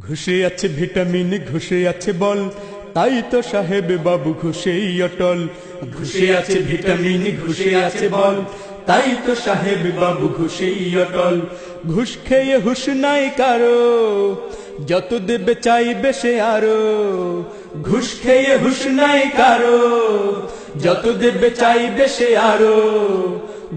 ঘুষে আছে ভিটামিন, ঘুষে আছে বল। তাই তো সাহেব বাবু ঘুষেই অটল। ঘুষে আছে ভিটামিন, ঘুষে আছে বল। তাই তো সাহেব বাবু ঘুষেই অটল। ঘুষ খেয়ে হুশ নাই কারও। যত দেবে চাইবে সে আরও। ঘুষ খেয়ে হুশ নাই কারও। যত দেবে চাইবে সে আরও।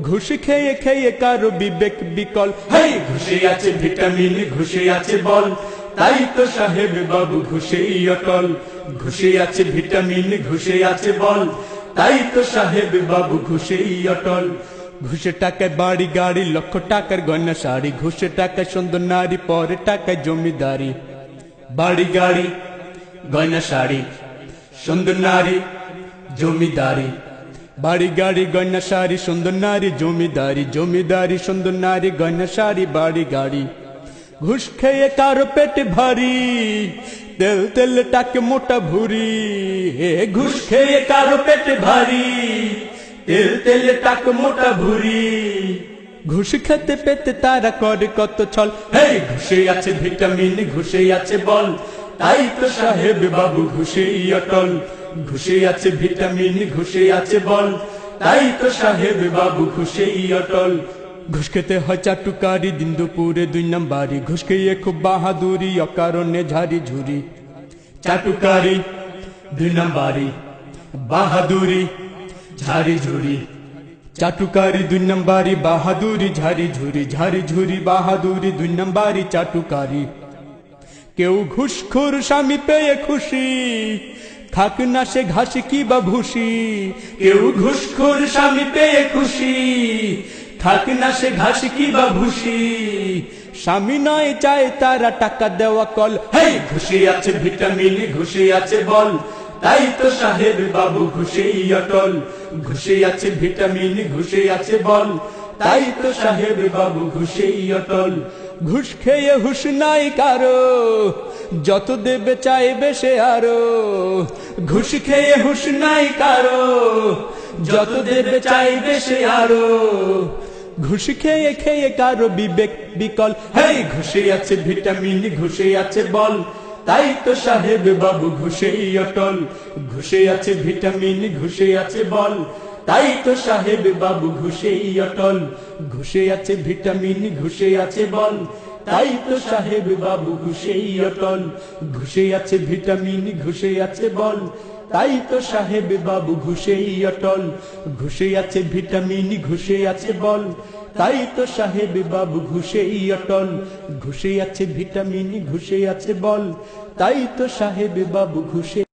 ঘুষ খেয়ে খেয়ে কারও বিবেক বিকল। হেই, ঘুষে আছে ভিটামিন, ঘুষে আছে বল। তাই তো সাহেব বাবু ঘুষেই অটল। ঘুষে আছে ভিটামিন, ঘুষে আছে বল। তাই তো সাহেব বাবু ঘুষেই অটল। ঘুষে টাকায় বাড়ি, গাড়ি, লক্ষ টাকার গয়না শাড়ি, ঘুষে টাকায় সুন্দর নারী, পরে টাকায় জমিদারি। বাড়ি, গাড়ি, গয়না শাড়ি, সুন্দর নারী, জমিদারি। বাড়ি, গাড়ি, গয়না শাড়ি, সুন্দর নারী, জমিদারি। জমিদারি, সুন্দর নারী, গয়না শাড়ি, বাড়ি, গাড়ি। ঘুষ খেয়ে কারও পেট ভারী? তেল তেল টাকে মোটা ভুরি। হে ঘুষ খেয়ে কারও পেট ভারী? তেল তেল টাক মোটা ভুরি। ঘুষ খেতে পেতে তারা করে কত ছল। হে ঘুষে আছে ভিটামিন ঘুষে আছে বল। তাই তো সাহেব বাবু ঘুষে অটল। ঘুষে আছে ভিটামিন ঘুষে আছে বল। তাই তো সাহেব বাবু ঘুষে অটল। ঘুষ হয় চাটুকারি দিন দুপুরে দুই নাম্বারি। ঘুষ খুব বাহাদুরি, অকারণে ঝাড়ি ঝুরি চাটুকারি দুই নাম্বারি। বাহাদুরি, ঝাড়ি ঝুরি চাটুকারি দুই নাম্বারি, বাহাদুরি, ঝাড়ি ঝুরি ঝাড়ি ঝুরি বাহাদুরি, দুই নাম্বারি চাটুকারি কেউ ঘুষখোর স্বামী পেয়ে খুশি খাক না সে ঘাস কি বা ভুসি কেউ ঘুষখোর স্বামী পেয়ে খুশি খাক না সে ঘাস কি বা ভুসি স্বামী নয় চায় তারা টাকা দেওয়া কল। হেই, ঘুষি আছে ভিটামিন, ঘুষি আছে বল। তাই তো সাহেব বাবু ঘুষেই অটল। ঘুষে আছে ভিটামিন, ঘুষে আছে বল। তাই তো সাহেব বাবু ঘুষেই অটল। ঘুষ খেয়ে হুশ নাই কারও। যত দেবে চাইবে সে আরও। ঘুষ খেয়ে হুশ নাই কারও। যত দেবে চাইবে সে আরও। ঘুষ খেয়ে খেয়ে কারও বিবেক বিকল। হেই, ঘুষে আছে ভিটামিন, ঘুষে আছে বল। তাই তো সাহেব বাবু ঘুষেই অটল। ঘুষে আছে ভিটামিন, ঘুষে আছে বল। তাই তো সাহেব বাবু ঘুষেই অটল। ঘুষে আছে ভিটামিন, ঘুষে আছে বল। তাই তো সাহেব বাবু ঘুষেই অটল। ঘুষে আছে ভিটামিন, ঘুষে আছে বল। তাই তো সাহেব বাবু ঘুষেই অটল। ঘুষে আছে ভিটামিন ঘুষে আছে বল। তাই তো সাহেব বাবু ঘুষেই অটল। ঘুষে আছে ভিটামিন ঘুষে আছে বল। তাই তো সাহেব বাবু ঘুষে